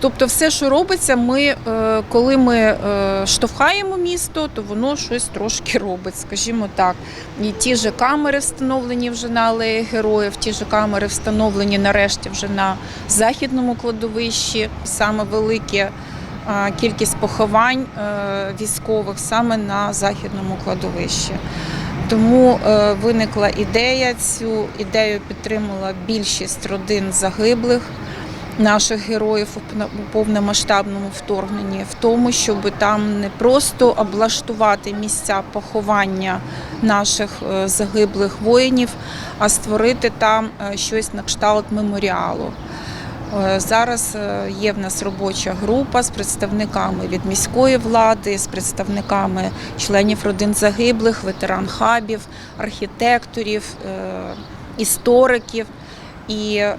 Тобто, все, що робиться, ми е, коли ми е, штовхаємо місто, то воно щось трошки робить, скажімо так. І ті ж камери встановлені вже на алеї героїв, ті ж камери встановлені нарешті вже на західному кладовищі. Саме велике е, кількість поховань військових саме на західному кладовищі. Тому виникла ідея. Цю ідею підтримала більшість родин загиблих наших героїв у повномасштабному вторгненні, в тому, щоб там не просто облаштувати місця поховання наших е, загиблих воїнів, а створити там е, щось на кшталт меморіалу. Е, Зараз є в нас робоча група з представниками від міської влади, з представниками членів родин загиблих, ветеран-хабів, архітекторів, е, істориків. І е,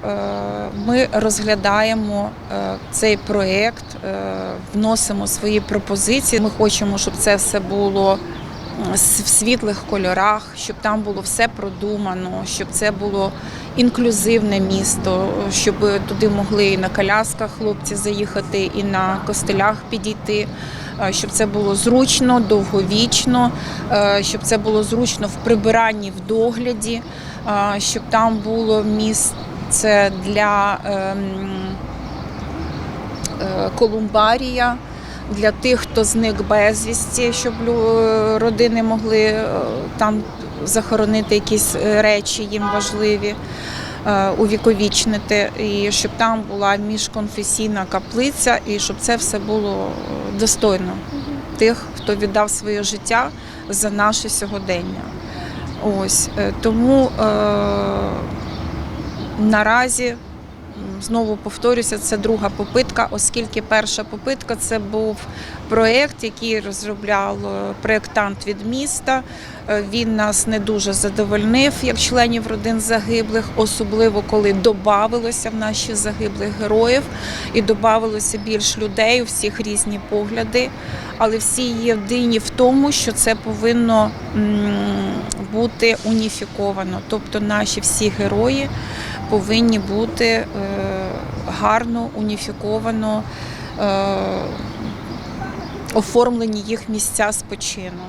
ми розглядаємо е, цей проєкт, е, вносимо свої пропозиції. Ми хочемо, щоб це все було в світлих кольорах, щоб там було все продумано, щоб це було інклюзивне місто, щоб туди могли і на колясках хлопці заїхати, і на костелях підійти. е, Щоб це було зручно, довговічно, е, щоб це було зручно в прибиранні в догляді, е, щоб там було місце для ем, колумбарія, для тих, хто зник безвісті, щоб родини могли е, там захоронити якісь е, речі їм важливі. е, Увіковічнити, і щоб там була міжконфесійна каплиця, і щоб це все було е, достойно тих, хто віддав своє життя за наше сьогодення. Ось е, тому е, наразі знову повторюся, це друга попитка, оскільки перша попитка це був проєкт, який розробляв е, проєктант від міста. Е, Він нас не дуже задовольнив як членів родин загиблих, особливо коли додавалося в наші загиблих героїв і додавалося більш людей, у всіх різні погляди. Але всі єдині в тому, що це повинно бути уніфіковано. Тобто наші всі герої повинні бути е, гарно уніфіковано е, оформлені їх місця спочину.